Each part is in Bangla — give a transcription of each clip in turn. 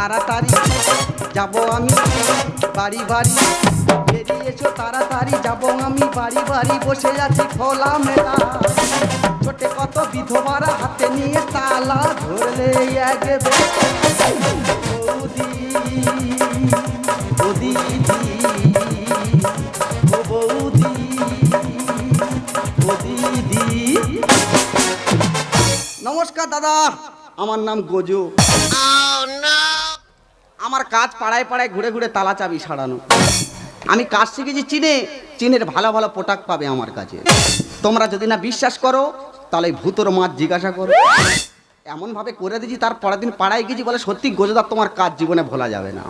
তাড়াতাড়ি যাব আমি বাড়ি বাড়ি। বেরিয়েছো তাড়াতাড়ি, যাব আমি বাড়ি বাড়ি। বসে আছি খোলা মেলা। ছোটে কত বিধবারা হাতে নিয়ে তালা ধরলে এক বৌদি বৌদি নমস্কার দাদা, আমার নাম গোজো। আমার কাজ পাড়ায় পাড়ায় ঘুরে ঘুরে তালা চাবি সারানো। আমি কাজ শিখেছি চীনে, চীনের ভালো ভালো প্রোডাক্ট পাবে আমার কাছে। তোমরা যদি না বিশ্বাস করো, তাহলে ভূতর মাছ জিজ্ঞাসা করো। এমনভাবে করে দিয়েছি, তার পরের দিন পাড়ায় গেছি বলে সত্যি গোজদার তোমার কাজ জীবনে ভোলা যাবে না।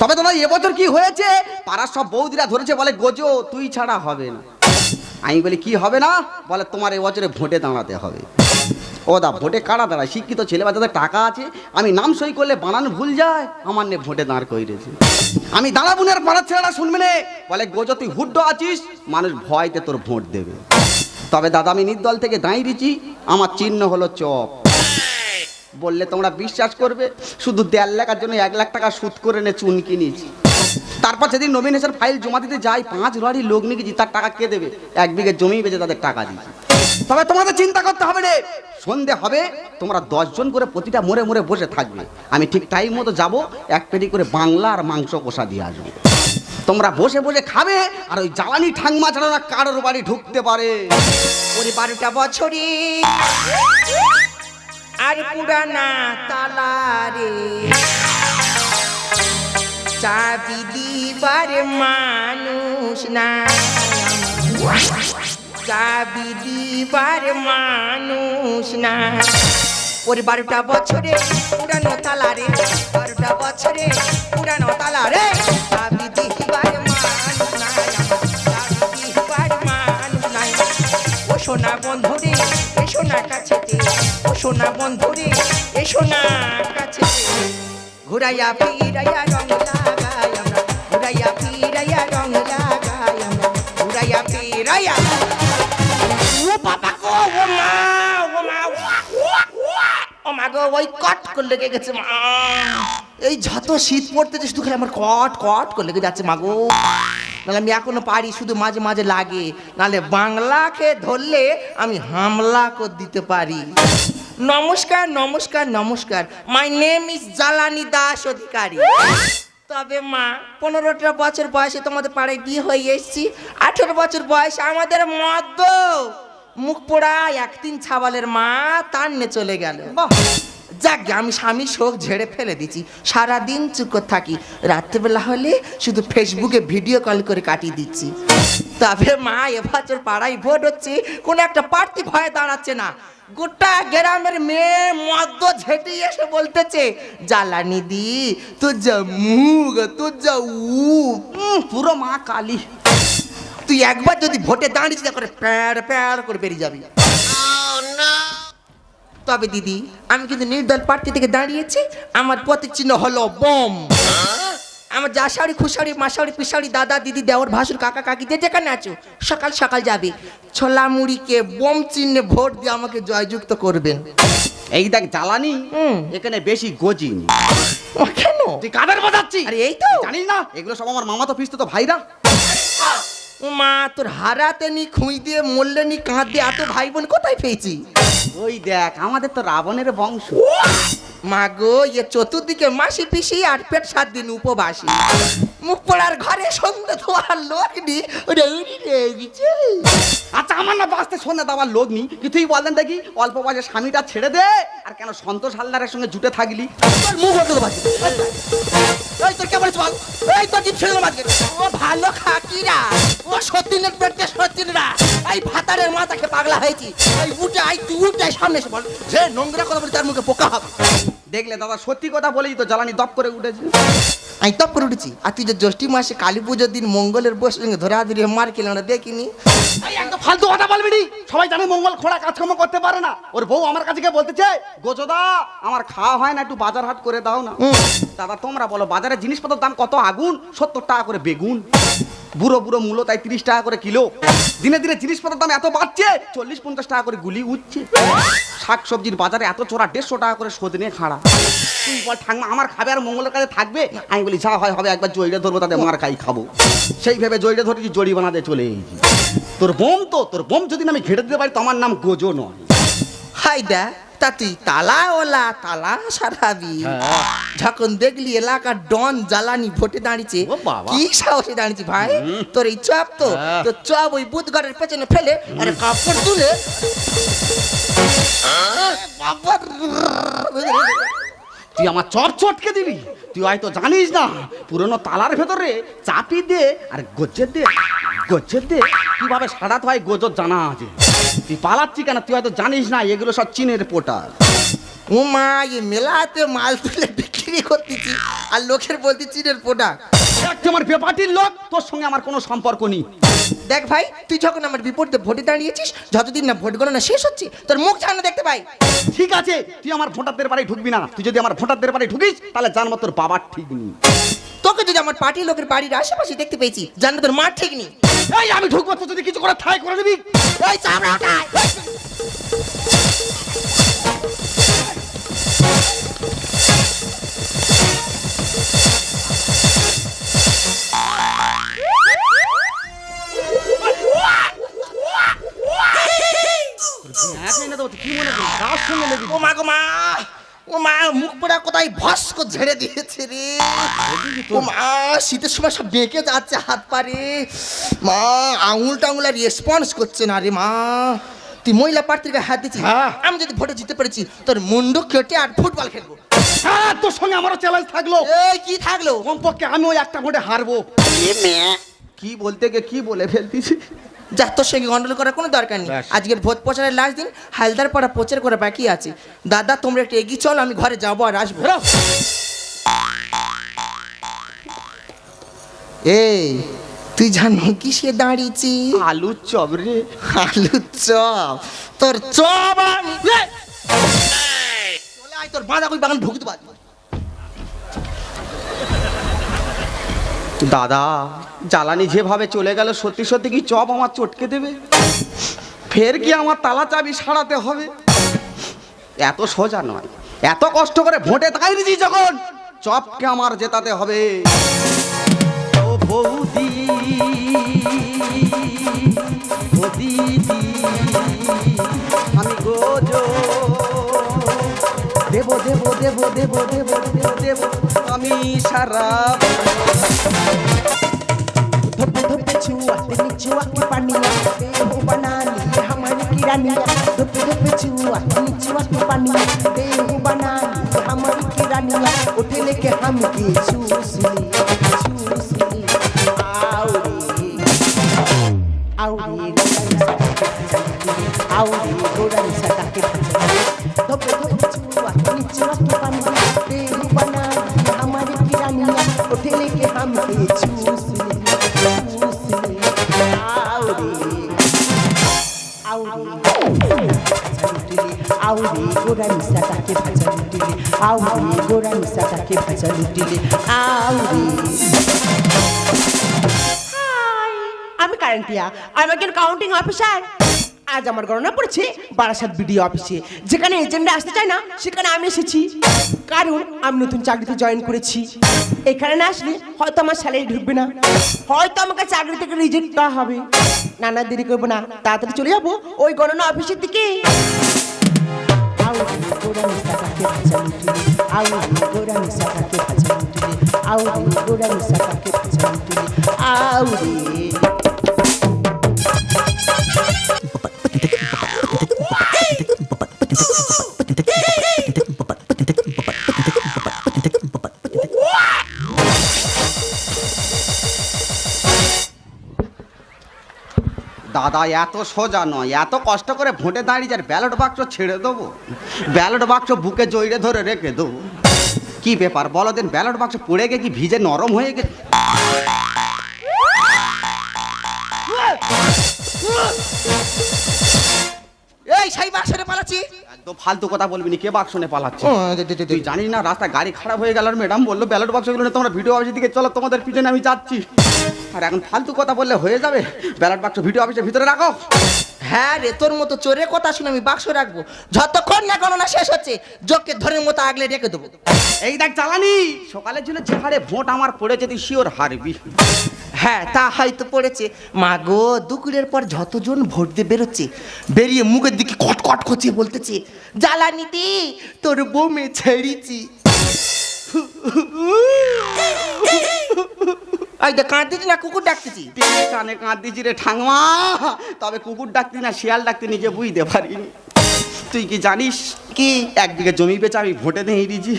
তবে তোমার এবছর কি হয়েছে? পাড়ার সব বৌদিরা ধরেছে বলে, গোজো, তুই ছাড়া হবে না। আমি বলি, কি হবে না? বলে, তোমার এবছরে ভোটে দাঁড়াতে হবে। ও দা ভোটে কারা দাঁড়ায়? শিক্ষিত ছেলে বাচ্চাদের টাকা আছে, আমি নাম সই করলে বানান ভুল যায়, আমার নে ভোটে দাঁড় কইরেছে আমি দাঁড়াবো না পাড়ার ছেলেরা শুনবে বলে গোজো তুই হুড্ডো আছিস, মানুষ ভয়তে তোর ভোট দেবে। তবে দাদা, আমি নির্দল থেকে দাঁড়িয়ে দিচ্ছি আমার চিহ্ন হলো চপ। বললে, তোমরা বিশ্বাস করবে? শুধু দেড় লাখের জন্য এক লাখ টাকা সুদ করে নে, চুন কিনেছি। তারপর সেদিন নমিনেশন ফাইল জমা দিতে যাই, পাঁচ লড়ি লোক নিয়ে গেছি, তার টাকা কে দেবে? এক বিঘে জমি বেঁচে তাদের টাকা দিয়েছি। তবে তোমাদের চিন্তা করতে হবে রে। সন্ধে হবে, তোমরা দশজন করে প্রতিটা মোড়ে মোড়ে বসে থাকবে। আমি ঠিক টাইম মতো যাব, এক পেটি করে বাংলা আর মাংস কষা দিয়ে আসব। তোমরা বসে বসে খাবে, আর ওই জ্বালানি ঠাংমা ছাড়া না কারোর বাড়ি ঢুকতে পারে। ওরে বারোটা বছরে আর পুরানা তালা রে। চাবি দিবার মানুষ না। চাবি দিবার মানুষ না। ওরে বারোটা বছরে পুরানো তালা রে, বারোটা বছরে পুরানো তালা রে। সোনা বন্ধুরে এ সোনা কাছেতে ও সোনা বন্ধুরে এ সোনা কাছেতে ঘুরাইয়া ফিরাইয়া রং ও মা গো ওই কট করে লেগে গেছে মা। এই যত শীত পড়তেছে, শুধু খালি আমার কট কট করে লেগে যাচ্ছে মা গো। নাহলে আমি এখনও পারি, শুধু মাঝে মাঝে লাগে। নাহলে বাংলাকে ধরলে আমি হামলা করে দিতে পারি। নমস্কার নমস্কার নমস্কার। My name is Jalani Das Adhikari তবে মা, পনেরোটা বছর বয়সে তোমাদের পাড়ায় বিয়ে হয়ে এসেছি। আঠেরো বছর বয়সে আমাদের মদ্য মুখ পোড়া একদিন ছাবালের মা তার নে চলে গেল। যাক আমি স্বামী শোক ঝেড়ে ফেলে দিচ্ছি সারাদিন চুপ করে থাকি। রাত্রেবেলা হলে শুধু ফেসবুকে ভিডিও কল করে কাটিয়ে দিচ্ছি। তবে মা এবছর পাড়ায় ভোট হচ্ছে, কোনো একটা প্রার্থী ভয়ে দাঁড়াচ্ছে না। গোটা গ্রামের মেয়ে মদ্য ঝেটে এসে বলতেছে, জ্বালানি দি, তোর যা মুখ, তোর যা উ পুরো মা কালী। তুই একবার যদি ভোটে দাঁড়িয়েছিস করে প্যার প্যার করে বেরিয়ে যাবি। তবে দিদি আমি কিন্তু নির্দল প্রার্থী থেকে দাঁড়িয়েছি আমার প্রতীক চিহ্ন হলো বোম। আমার জাসাড়ি খুশাড়ি মাসাড়ি পিসাড়ি দাদা দিদি দেওয়ার ভাসুর কাকা কাকি যে যেখানে আছো সকাল সকাল যাবে। ছোলা মুড়িকে বোম চিহ্নে ভোট দিয়ে আমাকে জয়যুক্ত করবেন এই দেখ জ্বালানি। এখানে বেশি গজিনি। কেন? তুই কাদের বাজাচ্ছি আরে এই তো। জানিস না এগুলো সব আমার মামা তো পিস্তো তো ভাইরা। ও মা তোর হারাতে নি খুঁই দিয়ে মরলে নি কাঁধ দিয়ে এত ভাই বোন কোথায় পেয়েছি? ওই দেখ আমাদের তো রাবণের বংশ। মা গো ইয়ে চতুর্দিকে মাসি পিসি আর পেট সাত দিন উপবাসী। মুখ পড়ার ঘরে সন্ধ্যে ধোয়ার লোক নি। আচ্ছা আমার না বাঁচতে শোনে দেওয়ার লোক নি কি তুই বললেন দেখি অল্প বয়সে স্বামীটা ছেড়ে দে আর কেন সন্তোষ হালদারের সঙ্গে জুটে থাকলি? তোর মুখ হতে আজকে। এই তোর কেমন বল? এই তোর জিপ ছেড়ে দেবো ও ভালো খাকিরা ও সতীনের পেটে সতীনরা। এই ভাতারের মাথাকে পাগলা হয়েছি। এই উঠে আই তুই উঠে সামনে এসে বল। যে নোংরা কথা বলি তার মুখে পোকা হবে। দেখলে দাদা সত্যি কথা বলেই তো জ্বালানি দপ করে উঠেছে। আমি তপ করে উঠেছি। আর তুই যে জ্যৈষ্ঠী মাসে কালী পুজোর দিন মঙ্গলের বস সঙ্গে ধরে ধরে মার খেলে আমরা দেখিনি। এই একদম ফালতু কথা বলবি নি। সবাই জানে মঙ্গল খোড়া কাজকর্ম করতে পারে না। ওর বউ আমার কাছে গিয়ে বলতেছে গোজদা আমার খাওয়া হয় না একটু বাজার হাট করে দাও না। দাদা তোমরা বলো বাজারে জিনিসপত্রের দাম কত আগুন? সত্তর টাকা করে বেগুন। বুড়ো বুড়ো মূল্য তাই তিরিশ টাকা করে কিলো। দিনে দিনে জিনিসপত্রের দাম এত বাড়ছে, চল্লিশ পঞ্চাশ টাকা করে গুলি উঠছে। শাক সবজির বাজারে এত চোরা দেড়শো টাকা করে সোদ নিয়ে খাড়া। তুই বল ঠাংমা আমার খাবে আর মঙ্গলের কাছে থাকবে? আমি বলি, যা হয় হবে, একবার জয়টা ধরবো তাদের মার খাই খাব। সেই ভেবে জয়টা ধরেছি, জড়ি বানাতে চলে তোর বোম তো, তোর বোম যদি আমি ঘেটে দিতে পারি, তো আমার নাম গোজো নয়। হাই দা তা তুই তালা ওলা তালা সারাবি। যখন দেখলি এলাকার ডন জ্বালানি ভোটে দাঁড়িয়েছে। কি সাহসে দাঁড়িয়েছি ভাই? তোর এই চপ তো হ্যাঁ। তো চপ ওই বুধগড়ের পেছনে ফেলে আরে কাপড় তুলে। তুই আমার চট চটকে দিবি। তুই হয়তো জানিস না পুরনো তালার ভেতরে চাপি দে আর গোজে দে গোজে দে। কীভাবে সারাতে হয় গোজর জানা আছে। তুই পালাচ্ছি কেন? তুই হয়তো জানিস না, এগুলো সব চীনের পোটার ও মা এ মেলাতে মাল তুলে বিক্রি করতেছি, আর লোকের বলতে চীনের প্রোডাক্ট আমার বেপাটির লোক তোর সঙ্গে আমার কোনো সম্পর্ক নেই। দেখ ভাই তুই যখন আমার বিপরীতে ভোটে দাঁড়িয়েছিস যতদিন না ভোট গণনা শেষ হচ্ছে তোর মুখ জানা দেখতে পাই। ঠিক আছে তুই আমার ভোটারদের বাড়ি ঢুকবি না। তুই যদি আমার ভোটারদের বাড়ি ঢুকিস তাহলে জানব তোর বাবার ঠিক নেই। তোকে যদি আমার পার্টির লোকের বাড়ির আশেপাশে দেখতে পেয়েছি জানব তোর মাঠ ঠিক নেই। এই আমি ঢুকবো তো যদি কিছু করে ঠাই করে দিবি এই চামড়া ওঠায়। কোথায় ভস্ক ঝেড়ে দিয়েছে রে। ও মা শীতের সময় সব বেঁকে যাচ্ছে হাত পারে মা আঙুল টাঙুল আর রেসপন্স করছে না রে মা। তুই মহিলা প্রার্থীকে হাত দিচ্ছিস? হ্যাঁ। আমি যদি ভোটে জিতে পেরেছি তোর মুন্ডু কেটে আর ফুটবল খেলব। হ্যাঁ তোর সঙ্গে আমারও চ্যালেঞ্জ থাকল। এই কি থাকল? কমপক্ষে আমি ওই একটা ভোটে হারবো। কি বলতে গিয়ে কি বলে ফেলতিছি? যা তোর সঙ্গে গন্ডল করার কোনো দরকার নেই। আজকের ভোট প্রচারের লাস্ট দিন হালদার পাড়া প্রচার করা বাকি আছে। দাদা তোমরা একটু এগিয়ে চল আমি ঘরে যাব আর আসব। এই তুই জানো কিসে দাঁড়িয়েছি? আলুর চপ রে। আলু চপ। তোর চপ আমি এই! চলে আয় তোর বাঁধাকপি বাগান ঢুকতে পারবি দাদা, জ্বালানি যেভাবে চলে গেল, সত্যি সত্যি কি চপ আমার চটকে দেবে? ফের কি আমার তালা চাবি সারাতে হবে? এত সোজা নয়, এত কষ্ট করে ভোটে দাঁড়িয়েছি যখন, চপকে আমার জেতাতে হবে। ও বৌদি আমি গোজো দেব দেব দেব দেব দেব দেব দেব আমি সারা धोपे धोपे छुआ तेरी छुआ की पानिया देहु बना लिए हमारी किरानिया धोपे धोपे छुआ तेरी छुआ की पानिया देहु बना लिए हमारी किरानिया उठे लेके हम की चूस ली चूस ली आओ रे आओ रे आओ रे गोरन सटा के धोपे धोपे আউরে গোড়া মিশা তাকে ভাজা লুটিলে আউরে গোড়া মিশা তাকে ভাজা লুটিলে আউরে আমি কারেন্টিয়া আই এম কাউন্টিং অফিসার আজ আমার গণনা পড়েছে বারাসাত বিডিও অফিসে। যেখানে এজেন্টরা আসতে চায় না, সেখানে আমি এসেছি। কারণ আমি নতুন চাকরিতে জয়েন করেছি। এখানে না আসলে হয়তো আমার স্যালারি ঢুকবে না। হয়তো আমাকে চাকরি থেকে রিজেক্ট করা হবে। না না, দেরি করব না। তাড়াতাড়ি চলে যাব ওই গণনা অফিসের দিকে। দাদা, এত সোজা নয়। এত কষ্ট করে ভোটে দাঁড়িয়ে যার ব্যালট বাক্স ছেড়ে দেবো? ব্যালট বাক্স বুকে জড়িয়ে ধরে রেখে দেবো। কি ব্যাপার বলো দেন, ব্যালট বাক্স পড়ে গিয়ে কি ভিজে নরম হয়ে গেছে? এই, সেই বাক্সরে পালাচ্ছি। একদম ফালতু কথা বলবি না কে বাক্স নিয়ে পালাচ্ছে তুই জানিস না রাস্তা গাড়ি খারাপ হয়ে গেল আর ম্যাডাম বলল ব্যালট বাক্সগুলো নিয়ে তোমরা ভিডিও অফিসের দিকে চলো তোমাদের পিছনে আমি যাচ্ছি। আর এখন ফালতু কথা বললে হয়ে যাবে। ব্যালট বাক্স ভিডিও অফিসের ভিতরে রাখো। হ্যাঁ রে তোর মতো চোরের কথা শুনে আমি বাক্স রাখব। যতক্ষণ না গণনা শেষ হচ্ছে যোগকে ধরে মতো আগলে রেখে দেবো। এই দেখ চালানি সকালের জন্য যে হারে ভোট আমার পড়েছে তুই শিওর হারবি। হ্যাঁ তা হয়তো পড়েছে। মা গো দুপুরের পর যতজন ভোট দিয়ে বেরোচ্ছে বেরিয়ে মুখের দিকে কটকট করছে বলতেছে জ্বালানি দি তোর বউমে ছেড়েছি। এই দেখ কাঁদতেছি না কুকুর ডাকতেছি। কানে কাঁদিছি রে ঠাংমা তবে কুকুর ডাকতি না শিয়াল ডাকতি নিজে বুঝতে পারিনি। তুই কি জানিস? কি? একদিকে জমি বেচে আমি ভোটে দিয়ে দিয়েছি।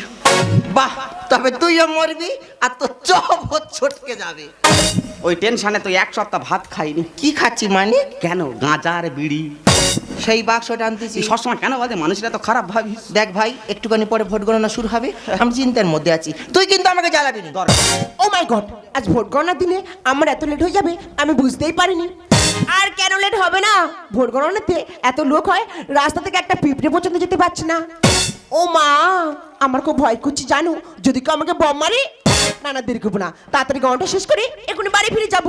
বাহ তবে তুইও মরবি আর তোর চপ ছটকে যাবে। ওই টেনশনে তো এক সপ্তাহ ভাত খাইনি। কি খাচ্ছি মানে? কেন? গাঁজা আর বিড়ি। সেই বাক্সটা আনতেছি সবসময় কেন বাদে মানুষরা তো খারাপ ভাবিস দেখ ভাই একটুখানি পরে ভোট গণনা শুরু হবে। আমি চিন্তার মধ্যে আছি। তুই কিন্তু আমাকে জ্বালাবি না। দরকার। ও মাই গড আজ ভোট গণনার দিনে আমার এত লেট হয়ে যাবে আমি বুঝতেই পারিনি। আর কেন লেট হবে না? ভোট গণনাতে এত লোক হয় রাস্তা থেকে একটা পিঁপড়ে পর্যন্ত যেতে পারছে না। ও মা আমার খুব ভয় করছে জানো? যদি কেউ আমাকে বম মারে না না দেরি করব না। তাড়াতাড়ি গণনাটা শেষ করে এখনই বাড়ি ফিরে যাব।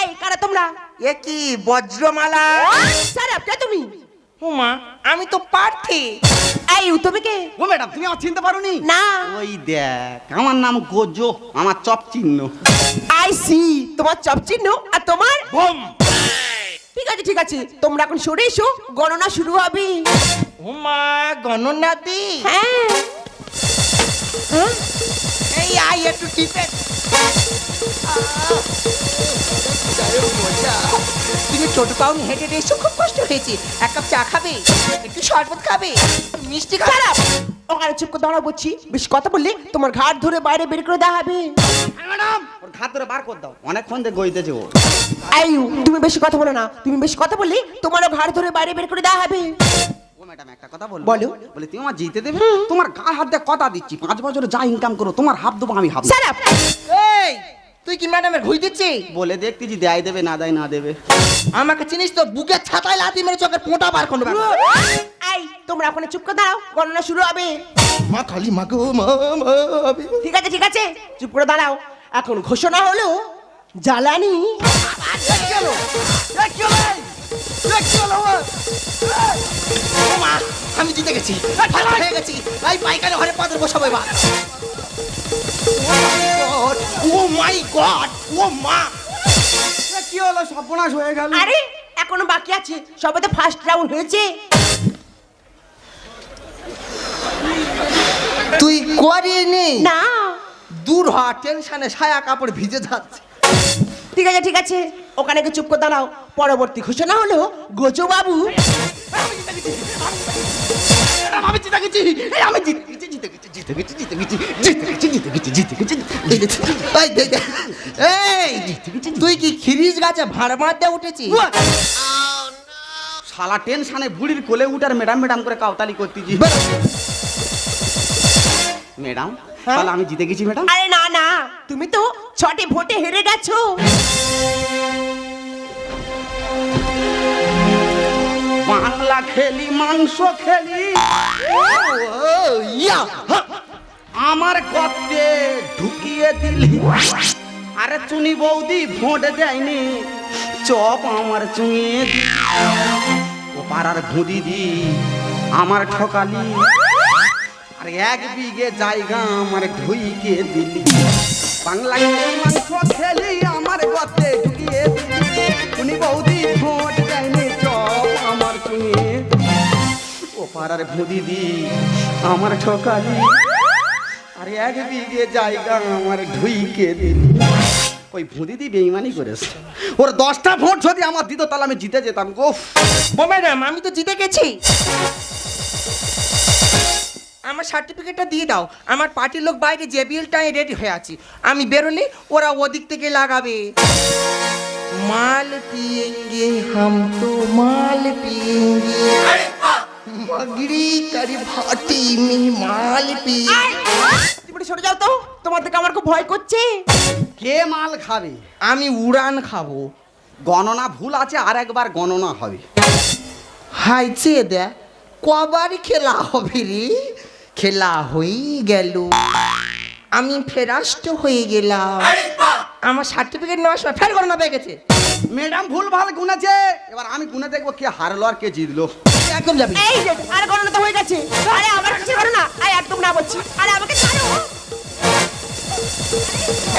এই কারা তোমরা? এ কি বজ্রমালা? স্যার আপনি তুমি? হুমা আমি তো প্রার্থী এই তুমি কে? ও ম্যাডাম তুমি আমার চিনতে পারো নি না। ওই দেখ আমার নাম গোজো আমার চপ চিহ্ন। আই সি তোমার চপ চিহ্ন আর তোমার? বোম। ঠিক আছে ঠিক আছে তোমরা এখন সরে এসো গণনা শুরু হবে। হুমা গণনা দি হ্যাঁ। হ্যাঁ? এই আই একটু টিপে। তুমি ছোট পাউনি হেঁটে হেঁটে এসো খুব কষ্ট হয়েছে। এক কাপ চা খাবে একটু শরবত খাবে মিষ্টি খারাপ। ওখানে চুপ করে দাঁড়াও বলছি বেশি কথা বললে তোমার ঘাট ধরে বাইরে বের করে দেওয়া হবে ম্যাডাম। ওর ঘাত ধরে বার করে দাও অনেকক্ষণ থেকে গইতেছে ও। এই তুমি বেশি কথা বলো না তুমি বেশি কথা বললে তোমারও ঘাট ধরে বাইরে বের করে দেওয়া হবে ও ম্যাডাম একটা কথা বলো। বলে তুমি আমার জিতে দেবে? তোমার গা হাত দিয়ে কথা দিচ্ছি। পাঁচ বছরে যা ইনকাম করো তোমার হাফ দেবো আমি হাফ স্যার এই তুই কি ম্যাডামের ঘুই দিচ্ছি বলে দেখতেছি দেয় দেবে না দেয় না দেবে। আমাকে চিনিস তো? বুকের ছাতায় লাথি মেরে চোখের পোঁটা বার করবে এই তোমরা ওখানে চুপ করে দাঁড়াও গণনা শুরু হবে। মা খালি মা গো মা মা ঠিক আছে ঠিক আছে চুপ করে দাঁড়াও। এখন ঘোষণা হলো জ্বালানি। মা আমি জিতে গেছি। হয়ে গেছি। এই পাইকারি ঘরে পাথর বসাবো এবার। ও মাই গড ও মা। কি হলো? সর্বনাশ হয়ে গেল। আরে এখনও বাকি আছে। সবে তো ফার্স্ট রাউন্ড হয়েছে। তুই করিনি? না। দূর হ টেনশনে সায়া কাপড় ভিজে যাচ্ছে। ঠিক আছে ঠিক আছে। ওখানে গিয়ে চুপ করে দাঁড়াও। পরবর্তী ঘোষণা হলো গোজো বাবু। আমি জিতে গেছি আমি জিতে গেছি জিতে গেছি জিতে গেছি জিতে গেছি জিতে গেছি জিতে গেছি জিতে গেছি এই দে, এই দে, দে। এই তুই কি খিরিস গাছে ভাড় মারতে উঠেছি শালা টেনশনে বুড়ির কোলে উঠার ম্যাডাম ম্যাডাম করে কাউতালি করতেছি ম্যাডাম? তাহলে আমি জিতে গেছি ম্যাডাম। আরে না না তুমি তো ছটে ভোটে হেরে গেছো। বাংলা খেলি মাংস খেলি। ইয়া আমার গদ্দে ঢুকিয়ে দিলি। আরে চুনি বৌদি ভোট দেয়নি। চপ আমার চুঁয়ে দি ও পাড়ার ভুদি দি আমার ঠকালি। আর এক বিঘে জায়গা আমার ঢুইকে দিলি। বাংলা মাংস খেলি, আমার গদ্দে ঢুকিয়ে দিলি। চুনি বৌদি ভোট দেয়নি আমার ও পাড়ার ভুদি দি, আমার ঠকালি। আরে এক বিঘে জায়গা আমার ঢুইকে দিলি। ওই ভুদিদি বেইমানি করেছে। ওর দশটা ভোট যদি আমার দিত, তাহলে আমি জিতে যেতাম। গো ও আমি তো জিতে গেছি। আমার সার্টিফিকেটটা দিয়ে দাও। আমার পার্টির লোক বাইরে জেবিএলটাই রেডি হয়ে আছি। আমি বেরোলে ওরা ওদিক থেকে লাগাবে। মাল পিয়েঙ্গে হাম তো মাল পিয়েঙ্গে। কারি ভাটি মাল পি তুমি সরে যাও তো। তোমার থেকে আমার খুব ভয় করছে। কে মাল খাবে? আমি উড়ান খাব। গণনা ভুল আছে আর একবার গণনা হবে। হাই চেয়ে দেখ কবার খেলা হবে রে। খেলা হয়ে গেল। আমি ফেরাস্ট হয়ে গেলাম। আমার সার্টিফিকেট নেওয়ার সময় ফের গণনা পেয়ে গেছে। ম্যাডাম ভুল ভালো গুনেছে। এবার আমি গুনে দেখব কে হারলো আর কে জিতলো। একদম যাবি। এই যে আর গণনা তো হয়ে গেছে আরে আমার কাছে করো না আরে একদম না বলছি। আরে আমাকে ছাড়ো।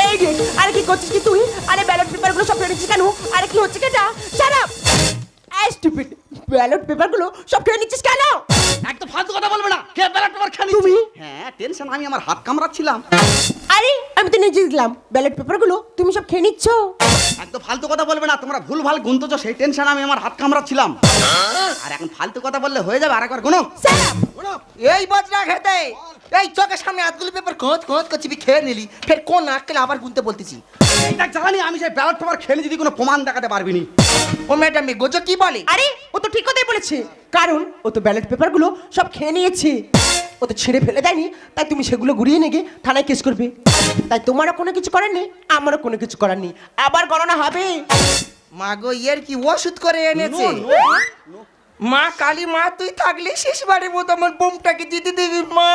এই যে আরে কি করছিস কি তুই? আরে ব্যালট পেপারগুলো সব ফেলে দিচ্ছিস কেন? আরে কি হচ্ছে কেটা শাট আপ এই স্টুপিড ব্যালট পেপারগুলো সব ফেলে নিচ্ছিস কেন? ফালতু কথা বলবে না। কে ব্যালট তোমার খালি তুমি? হ্যাঁ টেনশন আমি আমার হাত কামড়াচ্ছিলাম। আরে আমি তো নিজে দিলাম ব্যালট পেপারগুলো তুমি সব খেয়ে নিচ্ছ। একদম ফালতু কথা বলবে না তোমরা ভুল ভালো গুনতেছো সেই টেনশন আমি আমার হাত কামড়াচ্ছিলাম। আর এখন ফালতু কথা বললে হয়ে যাবে আর একবার গুনো এই বজরা খেতে এই চোখের সামনে হাতগুলো পেপার খোঁজ খোঁজ করছি বি খেয়ে নিলি। ফের কোন আক্কেলে আবার গুনতে বলতেছি? এটা জানি আমি সেই ব্যালট পেপার খেলে যদি কোনো প্রমাণ দেখাতে পারবি নি ও ম্যাডাম গোজো কি বলে? আরে ও তো ঠিক কথাই বলেছে। কারণ ও তো ব্যালট পেপারগুলো সব খেয়ে নিয়েছে। ও তো ছেড়ে ফেলে দেয়নি। তাই তুমি সেগুলো ঘুরিয়ে নিয়ে গিয়ে থানায় কেস করবে। তাই তোমারও কোনো কিছু করার নেই আমারও কোনো কিছু করার নেই। আবার গণনা হবে। মা গো ইয়ের কি ওষুধ করে এনেছে? মা কালী মা তুই থাকলে শেষবারের মতো আমার বোমটাকে দিতে দিবি মা।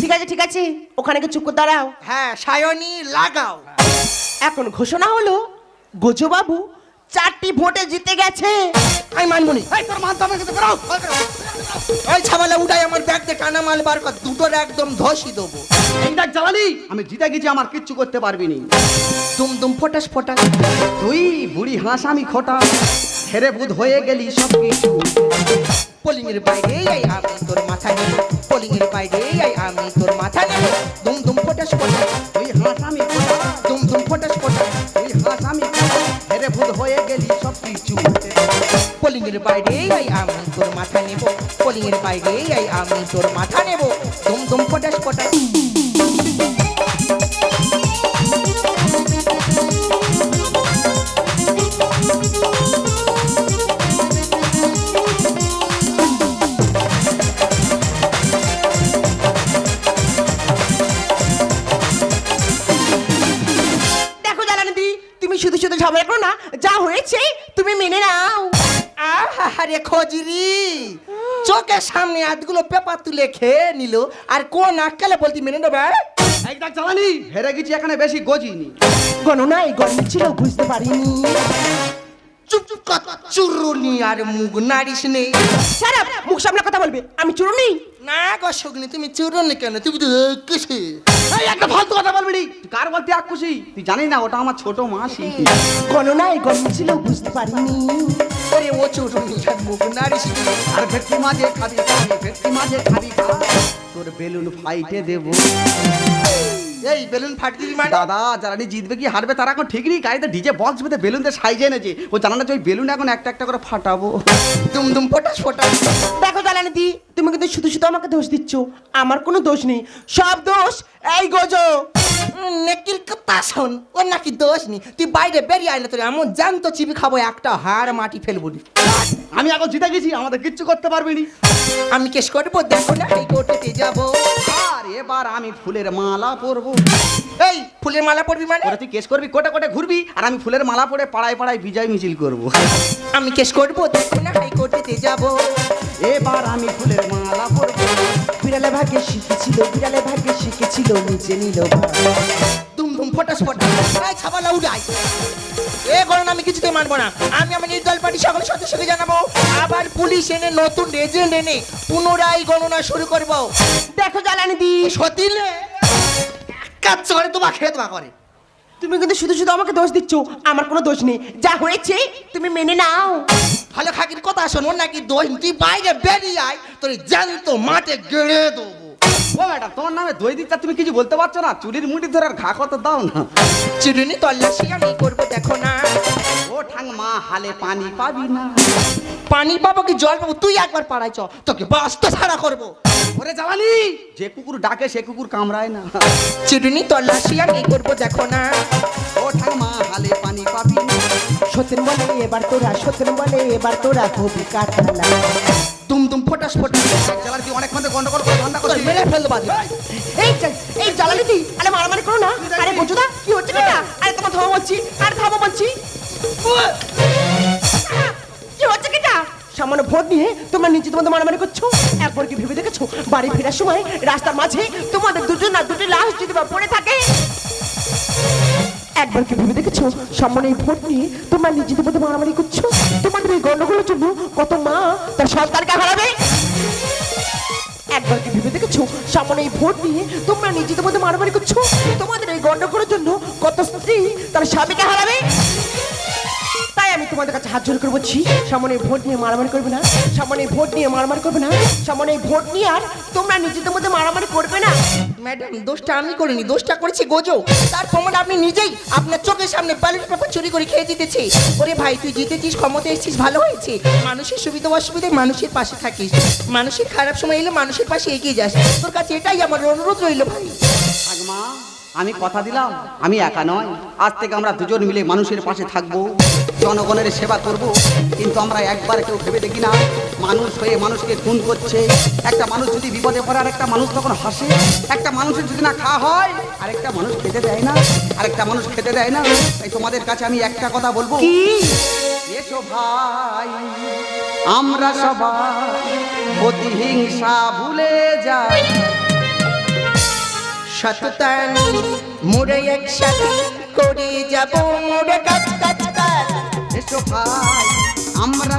ঠিক আছে ঠিক আছে। ওখানে গিয়ে চুপ করে দাঁড়াও। হ্যাঁ সায়নি লাগাও। এখন ঘোষণা হলো গোজবাবু চারটি ভোটে জিতে গেছে। আমি মানবো নি। এই তোর মানতে হবে কিন্তু বেরো। ওই ছাবালা উঠাই আমার ব্যাগ দিয়ে কানা মাল বার কর দুটোর একদম ধসি দেবো। এই দেখ জ্বালানি আমি জিতে গেছি আমার কিচ্ছু করতে পারবি নি। দুম দুম ফটাস ফটাস। তুই বুড়ি হাঁস আমি খোটা। হেরে বুধ হয়ে গেলি সব কিছু পোলিং এর বাইরে এই আমি তোর মাথা নেব পোলিং এর বাইরে এই আমি তোর মাথা নেব দুম দুম ফটাস ফটাস। তুই হাঁস আমি খোটা। দুম দুম ফটাস ফটাস। তুই হাঁস আমি হেরে হয়ে গেলি সব কিছু পোলিং এর বাইরে এই আমি তোর মাথা নেব। পোলিং এর বাইরে এই আমি তোর মাথা নেব। দম দম ফটাস ফটাস শুধু শুধু ঝগড়া করো না যা হয়েছে তুমি মেনে নাও। আরে খজিরি। চোখের সামনে হাতগুলো পেপার তুলে খেয়ে নিল আর কোন আটকালে বলতি মেনে নেবে? একদম দেখ হেরে গেছি এখানে বেশি গজিনি। গণনায় গণ ছিল বুঝতে পারিনি। চুরুনি আর মুখ নারিস নেই সারা মুখ সামনে কথা বলবে। আমি চুরুনি। না গো শগ্নি তুমি চুরুনি কেন? তুমি তো কিসে? এই একটা ফালতু কথা বলবি তুই কার বলতে আকুশি তুই জানিস না ওটা আমার ছোট মাসি। গণনায় গরম ছিল বুঝতে পারিনি। ওরে ও চুরুনি আর মুখ নেই আর ভেটকি মাঝে খাবি ভেটকি মাঝে খাবি তোর বেলুন ফাইটে দেবো। এই বেলুন ফাটিয়ে দিবি মানে? দাদা যারা জিতবে কি হারবে তারা এখন ঠিক নেই। গাড়িতে ডিজে বক্স বেঁধে বেলুন দিয়ে সাইজে এনেছে। ও জানা না যে ওই বেলুন এখন একটা একটা করে ফাটাবো। দুম দুম ফোটাস ফোটাস। দেখো জ্বালানি দি তুমি কিন্তু শুধু শুধু আমাকে দোষ দিচ্ছ। আমার কোনো দোষ নেই। সব দোষ এই গোজো। কথা শোন ওর নাকি দোষ নি তুই বাইরে বেরিয়ে আইলে তোর এমন জ্যান্ত চিবি খাব একটা হাড় মাটি ফেলব নি। আমি এখন জিতে গেছি আমাদের কিচ্ছু করতে পারবি নি। আমি কেস করব দেখো না এই কোর্টেতে যাব। আর এবার আমি ফুলের মালা পরবো। এই ফুলের মালা পরবি মানে? ওরা তুই কেস করবি কোটে কোটে ঘুরবি আর আমি ফুলের মালা পরে পাড়ায় পাড়ায় বিজয় মিছিল করব। আমি কেস করব দেখো না হাই কোর্টেতে যাব। এবার আমি ফুলের মালা পরবো। বিড়ালে ভাগ্যে শিখেছিল বিড়ালে ভাগ্যে শিখেছিল নিচে নিল দুম দুম ফটাস ফটাস এই ছাবালা উড়াই। এ গণনা আমি কিছুতে মানবো না। আমি আমার নির্দল পার্টি সকল সদস্যকে জানাব। আবার পুলিশ এনে নতুন রেজাল্ট এনে পুনরায় গণনা শুরু করব। দেখো জ্বালানি দি। সতীলে কাজ করে তোমা খেয়ে তোমা করে। তুমি কিন্তু শুধু শুধু আমাকে দোষ দিচ্ছ আমার কোনো দোষ নেই। যা হয়েছে তুমি মেনে নাও। ভালো খাকির কথা শোন ওর নাকি দোষ। তুই বাইরে বেরিয়ে আয় তোর জ্যান্ত মাঠে গেড়ে দেবো। ও ম্যাডাম তোমার নামে দই দিকটা তুমি কিছু বলতে পারছ না? চুরির মুটি ধরে আর ঘা কত দাও না। চিরুনি তল্লাশি আমি করব দেখো না। ও ঠাং মা হালে পানি পাবি না। পানি পাবো কি জল পাবো? তুই একবার পাড়ায় চ তোকে বাস্ত ছাড়া করব। ওরে জ্বালানি যে কুকুর ডাকে সে কুকুর কামড়ায় না। চিরুনি তল্লাশি আমি করব দেখো না। ও ঠাং মা হালে পানি পাবি না। সত্যেন বলে এবার তোরা সত্যেন বলে এবার তোরা হবি কাঠালা তুম তুম ফটাস ফটাস। জ্বালার কি অনেক মধ্যে গন্ডগোল করে ধান্দা করছিস? মেরে ফেলতে পারি এই এই জ্বালানি দি আরে মারামারি করো না। আরে বঞ্চুদা কি হচ্ছে না আরে তোমার থামো বলছি আরে থামো বলছি। কি হচ্ছে কি সামান্য ভোট নিয়ে তোমরা নিজে তোমাদের মারামারি করছ? একবার কি ভেবে দেখেছ? বাড়ি ফেরার সময় রাস্তার মাঝে তোমাদের দুজন না দুটি লাশ যদি বা পড়ে থাকে? একবার কি ভেবে দেখেছ? সামনে এই ভোট নিয়ে তোমরা নিজেদের মধ্যে মারামারি করছ? তোমাদের এই গন্ডগোলের জন্য কত মা তার সন্তানকে হারাবে? একবার কি ভেবে দেখেছ? সামনে এই ভোট নিয়ে তোমরা নিজেদের মধ্যে মারামারি করছ? তোমাদের এই গন্ডগোলের জন্য কত স্ত্রী তার স্বামীকে হারাবে? তাই আমি তোমাদের কাছে হাত জোর করে বলছি সামনে ভোট নিয়ে মারামারি করবে না। সামনে ভোট নিয়ে মারামারি করবে না। সামনে ভোট নিয়ে আর তোমরা নিজেদের মধ্যে মারামারি করবে না। ম্যাডাম, দোষটা আমি করিনি, দোষটা করেছি গোজো। তার প্রমাণ আপনি নিজেই আপনার চোখের সামনে ব্যালট পেপার চুরি করে খেয়ে জিতেছে। ওরে ভাই, তুই জিতেছিস ক্ষমতা এসেছিস, ভালো হয়েছে। মানুষের সুবিধা অসুবিধায় মানুষের পাশে থাকিস। মানুষের খারাপ সময় এলে মানুষের পাশে এগিয়ে যাস। তোর কাছে এটাই আমার অনুরোধ রইল ভাই। আমি কথা দিলাম, আমি একা নয় আজ থেকে আমরা দুজন মিলে মানুষের পাশে থাকব। জনগণের সেবা করব কিন্তু আমরা একবার কেউ ভেবে দেখি না। মানুষ হয়ে মানুষকে খুন করছে। একটা মানুষ যদি বিপদে পড়ে আর একটা মানুষ তখন হাসে। একটা মানুষের যদি না খাওয়া হয় আরেকটা মানুষ খেতে দেয় না। আরেকটা মানুষ খেতে দেয় না। তাই তোমাদের কাছে আমি একটা কথা বলব। এসো ভাই আমরা সবাই প্রতিহিংসা ভুলে যাই। সততা নিয়ে মোরে একসাথে করে যাব কাজ কাজ এসো ভাই আমরা